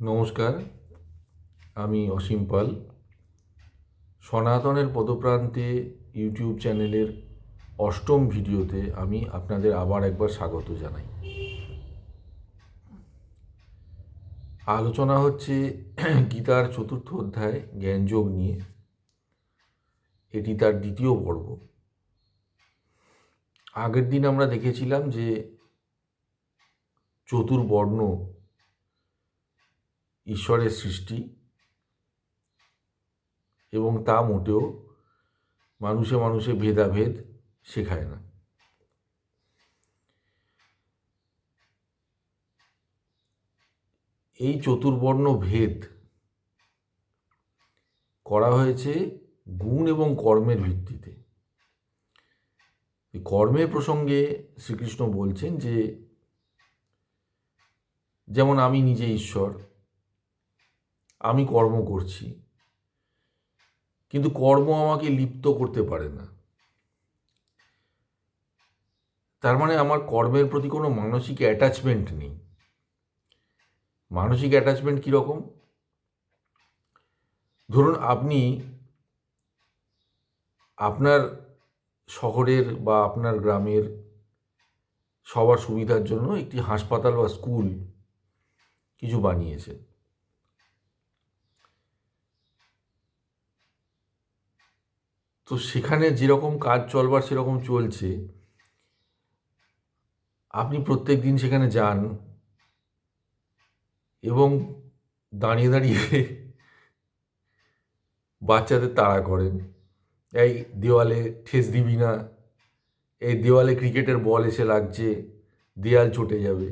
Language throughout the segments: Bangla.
নমস্কার, আমি অসীম পাল। সনাতনের পদপ্রান্তে ইউটিউব চ্যানেলের অষ্টম ভিডিওতে আমি আপনাদের আবার একবার স্বাগত জানাই। আলোচনা হচ্ছে গীতার চতুর্থ অধ্যায় জ্ঞানযোগ নিয়ে। এটি তার দ্বিতীয় পর্ব। আগের দিন আমরা দেখেছিলাম যে চতুর্বর্ণ ঈশ্বরের সৃষ্টি এবং তা মোটেও মানুষে মানুষে ভেদাভেদ শেখায় না। এই চতুর্বর্ণ ভেদ করা হয়েছে গুণ এবং কর্মের ভিত্তিতে। কর্মের প্রসঙ্গে শ্রীকৃষ্ণ বলছেন যে, যেমন আমি নিজে ঈশ্বর আমি কর্ম করছি। কিন্তু কর্ম আমাকে লিপ্ত করতে পারে না। তার মানে আমার কর্মের প্রতি কোনো মানসিক অ্যাটাচমেন্ট নেই। মানসিক অ্যাটাচমেন্ট কীরকম ধরুন আপনি আপনার শহরের বা আপনার গ্রামের সবার সুবিধার জন্য একটি হাসপাতাল বা স্কুল কিছু বানিয়েছেন। তো সেখানে যেরকম কাজ চলবার, সেরকম চলছে। আপনি প্রত্যেক দিন সেখানে যান এবং দাঁড়িয়ে দাঁড়িয়ে বাচ্চাদের তাড়া করেন। এই দেওয়ালে ঠেস দিবি না, এই দেওয়ালে ক্রিকেটের বল এসে লাগছে, দেয়াল চটে যাবে।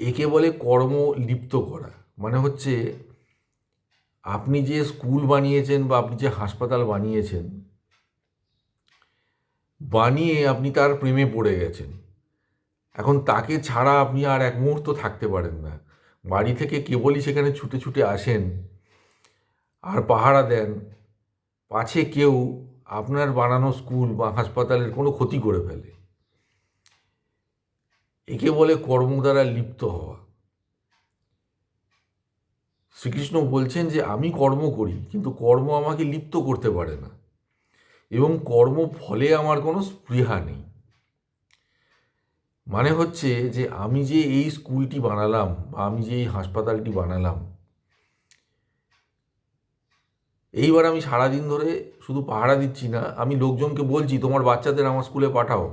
একে বলে কর্ম লিপ্ত করা মানে হচ্ছে আপনি যে স্কুল বানিয়েছেন বা আপনি যে হাসপাতাল বানিয়েছেন, বানিয়ে আপনি তার প্রেমে পড়ে গেছেন। এখন তাকে ছাড়া আপনি আর এক মুহূর্ত থাকতে পারেন না। বাড়ি থেকে কেবলই সেখানে ছুটে ছুটে আসেন, আর পাহারা দেন। পাছে কেউ আপনার বানানো স্কুল বা হাসপাতালের কোনো ক্ষতি করে ফেলে। একে বলে কর্ম দ্বারা লিপ্ত হওয়া। শ্রীকৃষ্ণ বলছেন যে আমি কর্ম করি, কিন্তু কর্ম আমাকে লিপ্ত করতে পারে না। এবং কর্ম ফলে আমার কোনো স্পৃহা নেই। মানে হচ্ছে যে আমি যে এই স্কুলটি বানালাম বা আমি যে এই হাসপাতালটি বানালাম, এইবার আমি সারাদিন ধরে শুধু পাহারা দিচ্ছি না, আমি লোকজনকে বলছি, তোমার বাচ্চাদের আমার স্কুলে পাঠাও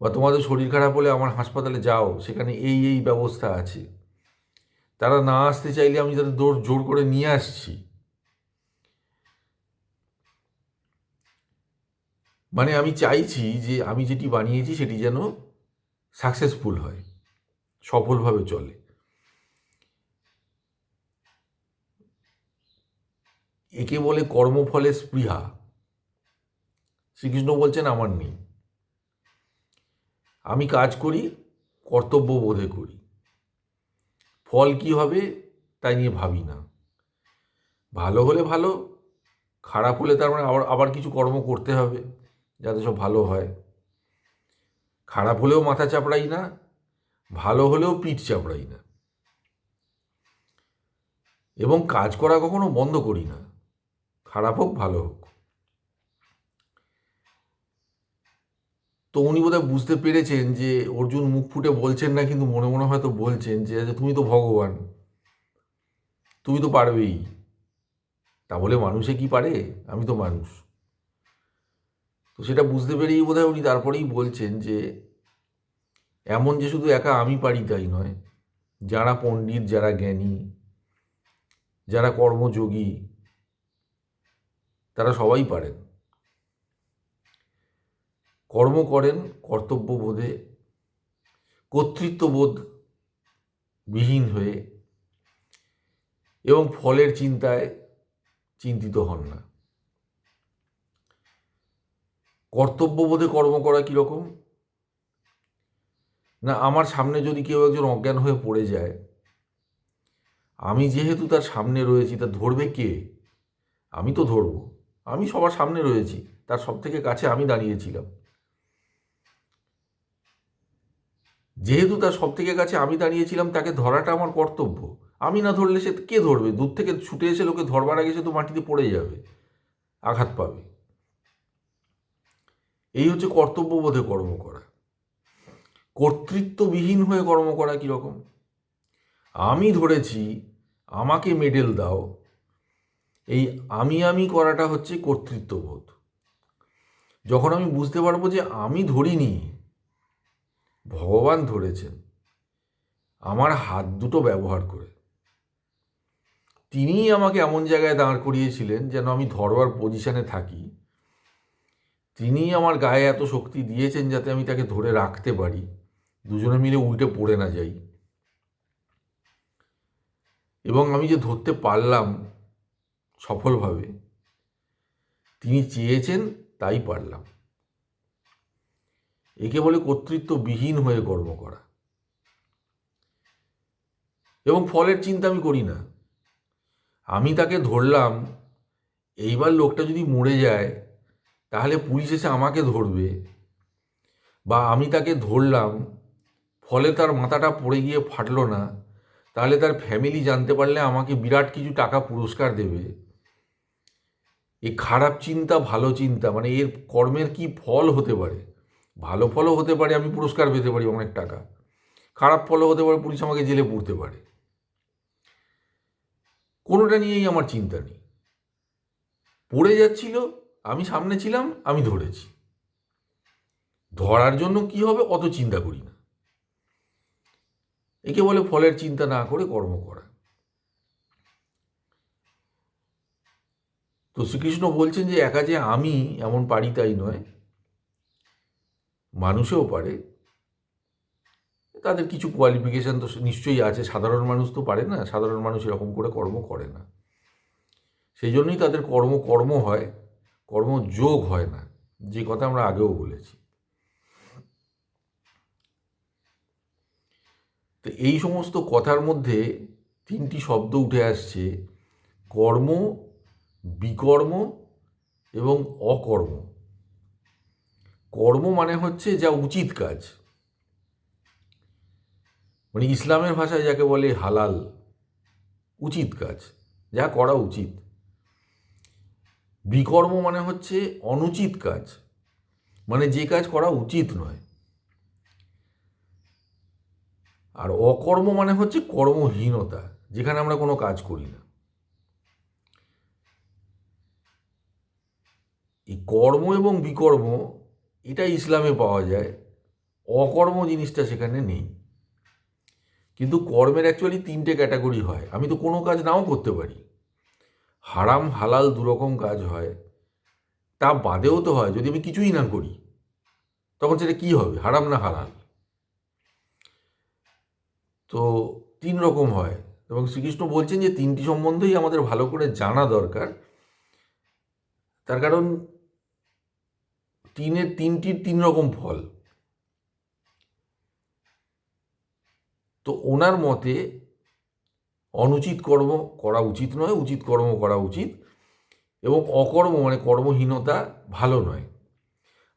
বা তোমাদের শরীর খারাপ হলে আমার হাসপাতালে যাও, সেখানে এই এই ব্যবস্থা আছে। তারা না আসতে চাইলে আমি তাদের দৌড় জোর করে নিয়ে আসছি। মানে আমি চাইছি যে আমি যেটি বানিয়েছি সেটি যেন সাকসেসফুল হয়, সফলভাবে চলে। একে বলে কর্মফলে স্পৃহা। শ্রীকৃষ্ণ বলছেন, আমার নেই। আমি কাজ করি কর্তব্য বোধে করি। ফল কি হবে তাই নিয়ে ভাবি না। ভালো হলে ভালো, খারাপ হলে তার মানে আবার আবার কিছু কর্ম করতে হবে যাতে সব ভালো হয়। খারাপ হলেও মাথা চাপড়াই না, ভালো হলেও পিঠ চাপড়াই না। এবং কাজ করা কখনো বন্ধ করি না। খারাপ হোক, ভালো হোক। তো উনি বোধহয় বুঝতে পেরেছেন যে অর্জুন মুখ ফুটে বলছেন না, কিন্তু মনে মনে হয়তো বলছেন যে আচ্ছা তুমি তো ভগবান। তুমি তো পারবেই। তা বলে মানুষে কি পারে? আমি তো মানুষ। তো সেটা বুঝতে পেরেই বোধহয় উনি তারপরেই বলছেন যে, এমন যে শুধু একা আমি পারি তাই নয়। যারা পণ্ডিত, যারা জ্ঞানী, যারা কর্মযোগী, তারা সবাই পারেন। কর্ম করেন, কর্তব্যবোধে, কর্তৃত্ববোধ বিহীন হয়ে এবং ফলের চিন্তায় চিন্তিত হন না। কর্তব্যবোধে কর্ম করা কীরকম না, আমার সামনে যদি কেউ একজন অজ্ঞান হয়ে পড়ে যায়, আমি যেহেতু তার সামনে রয়েছি, তা ধরবে কে? আমি তো ধরবো। আমি সবার সামনে রয়েছি, তার সব থেকে কাছে আমি দাঁড়িয়েছিলাম। যেহেতু তার সব থেকে কাছে আমি দাঁড়িয়েছিলাম, তাকে ধরাটা আমার কর্তব্য। আমি না ধরলে সে কে ধরবে? দূর থেকে ছুটে এসে লোকে ধরবার আগে সে তো মাটিতে পড়ে যাবে, আঘাত পাবে। এই হচ্ছে কর্তব্যবোধে কর্ম করা। কর্তৃত্ববিহীন হয়ে কর্ম করা কীরকম? আমি ধরেছি, আমাকে মেডেল দাও। এই আমি আমি করাটা হচ্ছে কর্তৃত্ববোধ। যখন আমি বুঝতে পারব যে আমি ধরিনি ভগবান ধরেছেন। আমার হাত দুটো ব্যবহার করে। তিনিই আমাকে এমন জায়গায় দাঁড় করিয়েছিলেন যেন আমি ধরবার পজিশনে থাকি। তিনিই আমার গায়ে এত শক্তি দিয়েছেন যাতে আমি তাকে ধরে রাখতে পারি। দুজনে মিলে উল্টে পড়ে না যাই। এবং আমি যে ধরতে পারলাম সফলভাবে, তিনি চেয়েছেন তাই পারলাম। একে বলে কর্তৃত্ববিহীন হয়ে কর্ম করা। এবং ফলের চিন্তা আমি করি না। আমি তাকে ধরলাম, এইবার লোকটা যদি মরে যায়, তাহলে পুলিশ এসে আমাকে ধরবে। বা আমি তাকে ধরলাম, ফলে তার মাথাটা পড়ে গিয়ে ফাটলো না, তাহলে তার ফ্যামিলি জানতে পারলে আমাকে বিরাট কিছু টাকা পুরস্কার দেবে। এই খারাপ চিন্তা ভালো চিন্তা মানে এর কর্মের কি ফল হতে পারে? ভালো ফলও হতে পারে, আমি পুরস্কার পেতে পারি অনেক টাকা। খারাপ ফলও হতে পারে, পুলিশ আমাকে জেলে পড়তে পারে। কোনোটা নিয়েই আমার চিন্তা নেই। পড়ে যাচ্ছিল, আমি সামনে ছিলাম, আমি ধরেছি। ধরার জন্য কি হবে অত চিন্তা করি না। একে বলে ফলের চিন্তা না করে কর্ম করা। তো শ্রীকৃষ্ণ বলছেন যে একা যে আমি এমন পারি তাই নয় মানুষেও পারে। তাদের কিছু কোয়ালিফিকেশান তো নিশ্চয়ই আছে। সাধারণ মানুষ তো পারে না। সাধারণ মানুষ এরকম করে কর্ম করে না। সেই জন্যই তাদের কর্ম কর্ম হয়। কর্ম যোগ হয় না। যে কথা আমরা আগেও বলেছি। তো এই সমস্ত কথার মধ্যে তিনটি শব্দ উঠে আসছে। কর্ম, বিকর্ম এবং অকর্ম। কর্ম মানে হচ্ছে যা উচিত কাজ। মানে ইসলামের ভাষায় যাকে বলে হালাল, উচিত কাজ, যা করা উচিত। বিকর্ম মানে হচ্ছে অনুচিত কাজ মানে যে কাজ করা উচিত নয়। আর অকর্ম মানে হচ্ছে কর্মহীনতা, যেখানে আমরা কোনো কাজ করি না। এই কর্ম এবং বিকর্ম এটা ইসলামে পাওয়া যায়। অকর্ম জিনিসটা সেখানে নেই। কিন্তু কর্মের অ্যাকচুয়ালি তিনটে ক্যাটাগরি হয়। আমি তো কোনো কাজ নাও করতে পারি। হারাম, হালাল দুরকম কাজ হয়। তা বাদেও তো হয়, যদি আমি কিছুই না করি, তখন সেটা কী হবে, হারাম না হালাল? তো তিন রকম হয়। এবং শ্রীকৃষ্ণ বলছেন যে তিনটি সম্বন্ধেই আমাদের ভালো করে জানা দরকার। তার কারণ তিনের, তিনটির তিন রকম ফল। তো ওনার মতে অনুচিত কর্ম করা উচিত নয়, উচিত কর্ম করা উচিত এবং অকর্ম মানে কর্মহীনতা ভালো নয়।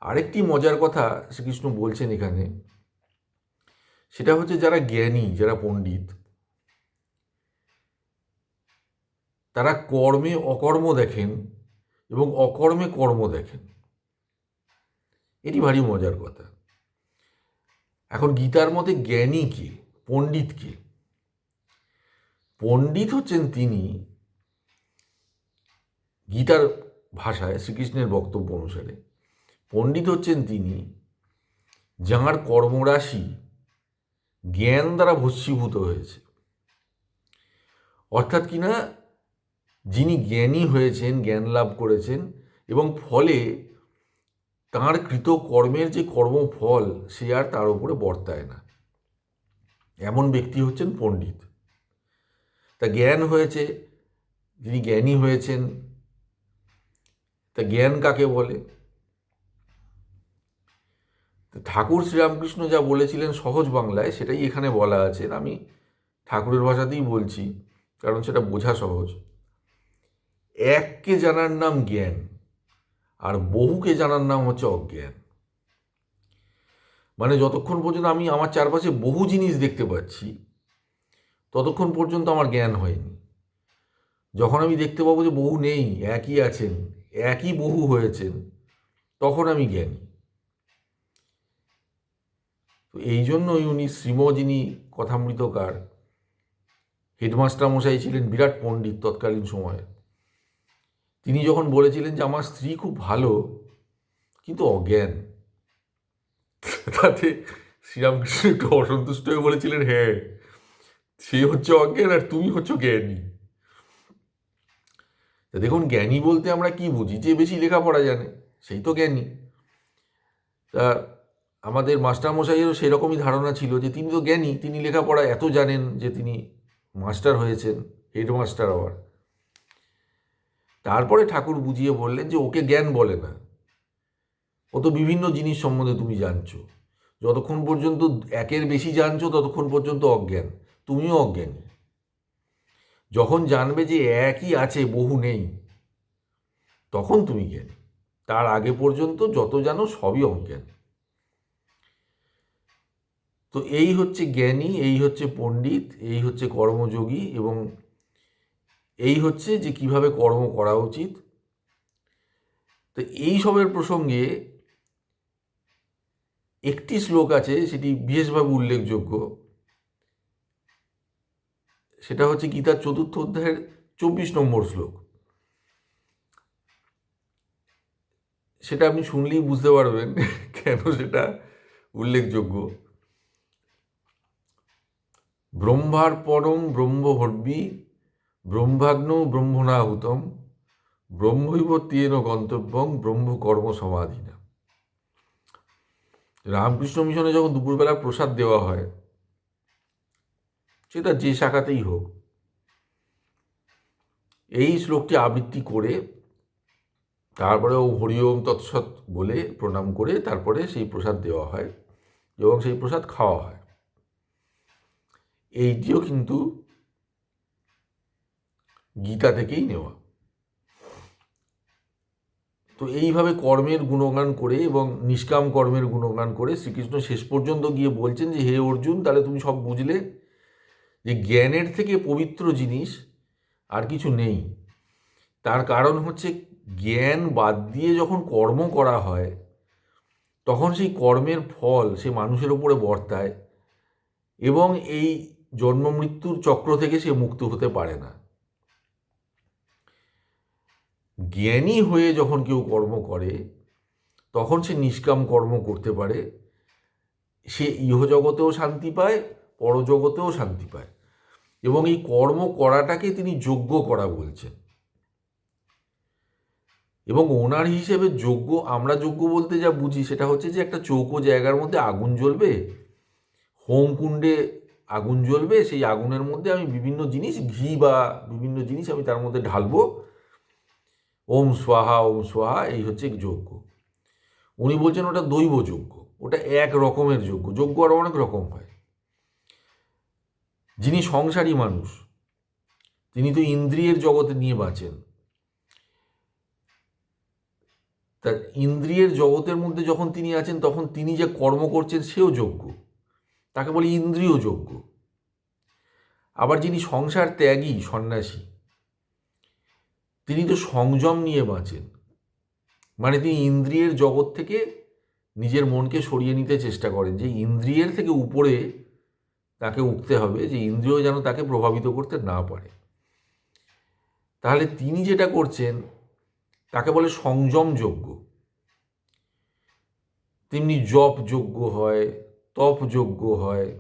আরেকটি মজার কথা শ্রীকৃষ্ণ বলছেন এখানে, সেটা হচ্ছে যারা জ্ঞানী, যারা পণ্ডিত, তারা কর্মে অকর্ম দেখেন এবং অকর্মে কর্ম দেখেন। এটি ভারী মজার কথা। এখন গীতার মতে জ্ঞানী কে? পণ্ডিত কে? পণ্ডিত হচ্ছেন তিনি গীতার ভাষায়, শ্রীকৃষ্ণের বক্তব্য অনুসারে। পণ্ডিত হচ্ছেন তিনি যাঁর কর্মরাশি জ্ঞান দ্বারা ভস্মীভূত হয়েছে। অর্থাৎ কিনা যিনি জ্ঞানী হয়েছেন, জ্ঞান লাভ করেছেন এবং ফলে তাঁর কৃত কর্মের যে কর্মফল, সে আর তার উপরে বর্তায় না। এমন ব্যক্তি হচ্ছেন পণ্ডিত। তা জ্ঞান হয়েছে, যিনি জ্ঞানী হয়েছেন, তা জ্ঞান কাকে বলে? ঠাকুর শ্রীরামকৃষ্ণ যা বলেছিলেন সহজ বাংলায়, সেটাই এখানে বলা আছে। আমি ঠাকুরের ভাষাতেই বলছি, কারণ সেটা বোঝা সহজ। এককে জানার নাম জ্ঞান। আর বহুকে জানার নাম হচ্ছে অজ্ঞান। মানে যতক্ষণ পর্যন্ত আমি আমার চারপাশে বহু জিনিস দেখতে পাচ্ছি, ততক্ষণ পর্যন্ত আমার জ্ঞান হয়নি। যখন আমি দেখতে পাবো যে বহু নেই, একই আছেন, একই বহু হয়েছেন, তখন আমি জ্ঞানী। তো এই জন্যই উনি শ্রীম যিনি কথামৃতকার হেডমাস্টার মশাই ছিলেন বিরাট পণ্ডিত তৎকালীন সময়ে। তিনি যখন বলেছিলেন যে আমার স্ত্রী খুব ভালো, কিন্তু অজ্ঞান, তাতে শ্রীরামকৃষ্ণ একটু অসন্তুষ্ট হয়ে বলেছিলেন হ্যাঁ সে হচ্ছে অজ্ঞান আর তুমি হচ্ছে জ্ঞানী। দেখুন, জ্ঞানী বলতে আমরা কি বুঝি? যে বেশি লেখাপড়া জানে, সেই তো জ্ঞানী। তা আমাদের মাস্টারমশাইয়েরও সেরকমই ধারণা ছিল যে তিনি তো জ্ঞানী, তিনি লেখাপড়া এত জানেন যে তিনি মাস্টার হয়েছেন, হেডমাস্টার আবার তারপরে ঠাকুর বুঝিয়ে বললেন যে ওকে জ্ঞান বলে না। ও তো বিভিন্ন জিনিস সম্বন্ধে তুমি জানছো। যতক্ষণ পর্যন্ত একের বেশি জানছো, ততক্ষণ পর্যন্ত অজ্ঞান। তুমিও অজ্ঞানী। যখন জানবে যে একই আছে, বহু নেই, তখন তুমি জ্ঞানী। তার আগে পর্যন্ত যত জানো, সবই অজ্ঞান। তো এই হচ্ছে জ্ঞানী, এই হচ্ছে পণ্ডিত, এই হচ্ছে কর্মযোগী এবং এই হচ্ছে যে কীভাবে কর্ম করা উচিত। তো এই সবের প্রসঙ্গে একটি শ্লোক আছে, সেটি বিশেষভাবে উল্লেখযোগ্য। সেটা হচ্ছে গীতার চতুর্থ অধ্যায়ের চব্বিশ নম্বর শ্লোক। সেটা আপনি শুনলেই বুঝতে পারবেন কেন সেটা উল্লেখযোগ্য। ব্রহ্মার পরম ব্রহ্মভর্বী ব্রহ্মাগ্ন ব্রহ্মণাহুতম, ব্রহ্মৈব তেন গন্তব্যং ব্রহ্মকর্ম সমাধিনা রামকৃষ্ণ মিশনে যখন দুপুরবেলা প্রসাদ দেওয়া হয়, সেটা যে শাখাতেই হোক, এই শ্লোকটি আবৃত্তি করে, তারপরে ও হরিওম তৎসৎ বলে প্রণাম করে তারপরে সেই প্রসাদ দেওয়া হয় এবং সেই প্রসাদ খাওয়া হয়। এইটিও কিন্তু গীতা থেকেই নেওয়া। তো এইভাবে কর্মের গুণগান করে এবং নিষ্কাম কর্মের গুণগান করে শ্রীকৃষ্ণ শেষ পর্যন্ত গিয়ে বলছেন যে, হে অর্জুন, তাহলে তুমি সব বুঝলে যে জ্ঞানের থেকে পবিত্র জিনিস আর কিছু নেই। তার কারণ হচ্ছে জ্ঞান বাদ দিয়ে যখন কর্ম করা হয়, তখন সেই কর্মের ফল সে মানুষের উপরে বর্তায় এবং এই জন্ম মৃত্যুর চক্র থেকে সে মুক্ত হতে পারে না। জ্ঞানী হয়ে যখন কেউ কর্ম করে, তখন সে নিষ্কাম কর্ম করতে পারে। সে ইহজগতেও শান্তি পায়, পরজগতেও শান্তি পায়। এবং এই কর্ম করাটাকে তিনি যোগ্য করা বলছেন। এবং ওনার হিসেবে যোগ্য, আমরা যোগ্য বলতে যা বুঝি, সেটা হচ্ছে যে একটা চৌকো জায়গার মধ্যে আগুন জ্বলবে হোমকুণ্ডে আগুন জ্বলবে, সেই আগুনের মধ্যে আমি বিভিন্ন জিনিস, ঘি বা বিভিন্ন জিনিস আমি তার মধ্যে ঢালবো। ওম সোহা ওম সোহা এই হচ্ছে যজ্ঞ। উনি বলছেন ওটা দৈব যজ্ঞ, ওটা এক রকমের যজ্ঞ যজ্ঞ আরও অনেক রকম হয়। যিনি সংসারী মানুষ, তিনি তো ইন্দ্রিয়ের জগতে নিয়ে বাঁচেন। তা ইন্দ্রিয়ের জগতের মধ্যে যখন তিনি আছেন, তখন তিনি যে কর্ম করছেন, সেও যোগ্য তাকে বলে ইন্দ্রিয় যোগ্য আবার যিনি সংসার ত্যাগী, সন্ন্যাসী তিনি তো সংযম নিয়ে বাঁচেন। মানে তিনি ইন্দ্রিয়ের জগৎ থেকে নিজের মনকে সরিয়ে নিতে চেষ্টা করেন যে ইন্দ্রিয়ের থেকে উপরে তাকে উঠতে হবে যে ইন্দ্রিয় যেন তাকে প্রভাবিত করতে না পারে। তাহলে তিনি যেটা করছেন, তাকে বলে সংযম সংযমযোগ্য তেমনি জপ যোগ্য হয় তপ যোগ্য হয়।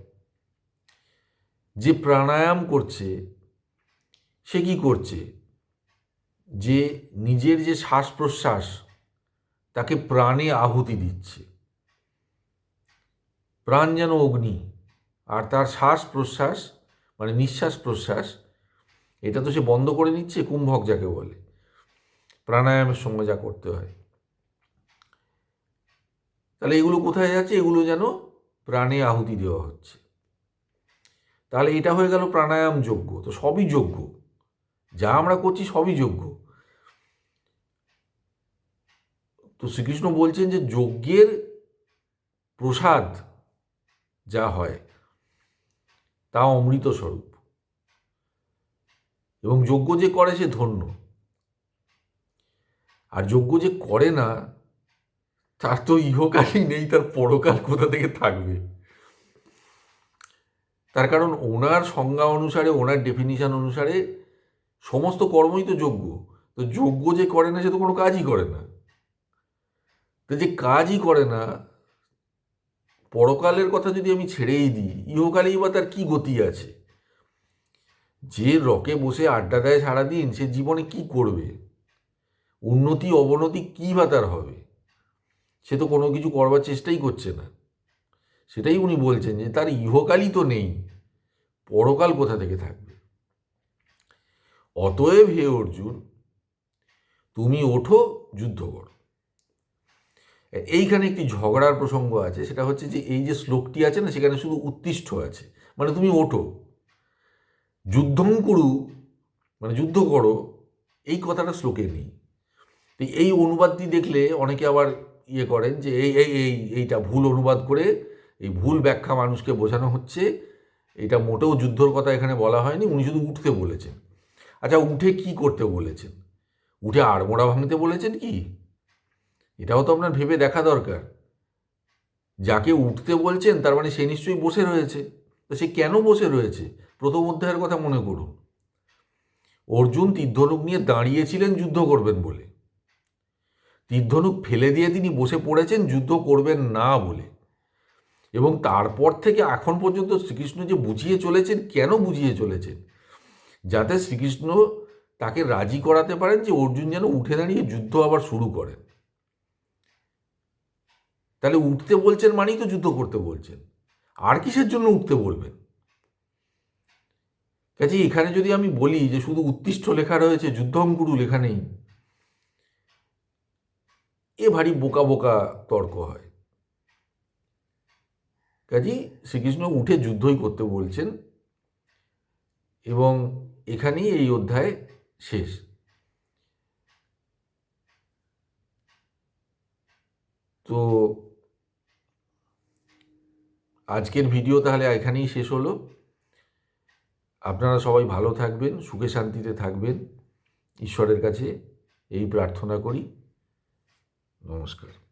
যে প্রাণায়াম করছে, সে কি করছে? যে নিজের যে শ্বাস প্রশ্বাস তাকে প্রাণে আহুতি দিচ্ছে। প্রাণ যেন অগ্নি, আর তার শ্বাস প্রশ্বাস মানে নিঃশ্বাস প্রশ্বাস এটা তো সে বন্ধ করে নিচ্ছে, কুম্ভক যাকে বলে। প্রাণায়ামের সঙ্গে যা করতে হয়। তাহলে এগুলো কোথায় যাচ্ছে? এগুলো যেন প্রাণে আহুতি দেওয়া হচ্ছে। তাহলে এটা হয়ে গেল প্রাণায়াম যোগ্য। তো সবই যোগ্য। যা আমরা করছি সবই যোগ্য। তো শ্রীকৃষ্ণ বলছেন যে যজ্ঞের প্রসাদ যা হয়, তা অমৃত স্বরূপ। এবং যজ্ঞ যে করে সে ধন্য। আর যজ্ঞ যে করে না, তার তো ইহকালই নেই, তার পরকাল কোথা থেকে থাকবে? তার কারণ ওনার সংজ্ঞা অনুসারে, ওনার ডেফিনিশন অনুসারে সমস্ত কর্মই তো যোগ্য তো যোগ্য যে করে না, সে তো কোনো কাজই করে না। যে কাজই করে না, পরকালের কথা যদি আমি ছেড়েই দিই, ইহকালেই বা তার কি গতি আছে? যে রকে বসে আড্ডা দেয় সারাদিন, সে জীবনে কি করবে? উন্নতি, অবনতি কী বা তার হবে? সে তো কোনো কিছু করবার চেষ্টাই করছে না। সেটাই উনি বলছেন যে, তার ইহকালই তো নেই, পরকাল কোথা থেকে থাকবে? অতএব হে অর্জুন, তুমি ওঠো, যুদ্ধ করো। এইখানে একটি ঝগড়ার প্রসঙ্গ আছে, সেটা হচ্ছে যে এই যে শ্লোকটি আছে না, সেখানে শুধু উত্তিষ্ঠ আছে। মানে তুমি ওঠো। যুদ্ধং করু মানে যুদ্ধ করো, এই কথাটা শ্লোকে নেই। তো এই অনুবাদটি দেখলে অনেকে আবার ইয়ে করেন যে এই এই এই, এইটা ভুল অনুবাদ করে, এই ভুল ব্যাখ্যা মানুষকে বোঝানো হচ্ছে। এটা মোটেও যুদ্ধর কথা এখানে বলা হয়নি, উনি শুধু উঠতে বলেছেন। আচ্ছা উঠে কি করতে বলেছেন? উঠে আড়মোড়া ভাঙতে বলেছেন কি? এটাও তো আপনার ভেবে দেখা দরকার। যাকে উঠতে বলছেন, তার মানে সে নিশ্চয়ই বসে রয়েছে। তো সে কেন বসে রয়েছে? প্রথম অধ্যায়ের কথা মনে করুন। অর্জুন তীর্ধনুক নিয়ে দাঁড়িয়েছিলেন যুদ্ধ করবেন বলে। তীর্ধনুক ফেলে দিয়ে তিনি বসে পড়েছেন যুদ্ধ করবেন না বলে। এবং তারপর থেকে এখন পর্যন্ত শ্রীকৃষ্ণ যে বুঝিয়ে চলেছেন, কেন বুঝিয়ে চলেছেন? যাতে শ্রীকৃষ্ণ তাকে রাজি করাতে পারেন যে অর্জুন যেন উঠে দাঁড়িয়ে যুদ্ধ আবার শুরু করেন। তাহলে উঠতে বলছেন মানেই তো যুদ্ধ করতে বলছেন। আর কিসের জন্য উঠতে বলবেন? কাজে এখানে যদি আমি বলি যে শুধু উত্তিষ্ঠ লেখা রয়েছে যুদ্ধঙ্কুরু লেখা নেই, এ ভারী বোকা বোকা তর্ক হয়। কাজেই শ্রীকৃষ্ণ উঠে যুদ্ধই করতে বলছেন এবং এখানেই এই অধ্যায় শেষ। তো আজকের ভিডিও তাহলে এখানেই শেষ হলো। আপনারা সবাই ভালো থাকবেন, সুখে শান্তিতে থাকবেন। ঈশ্বরের কাছে এই প্রার্থনা করি। নমস্কার।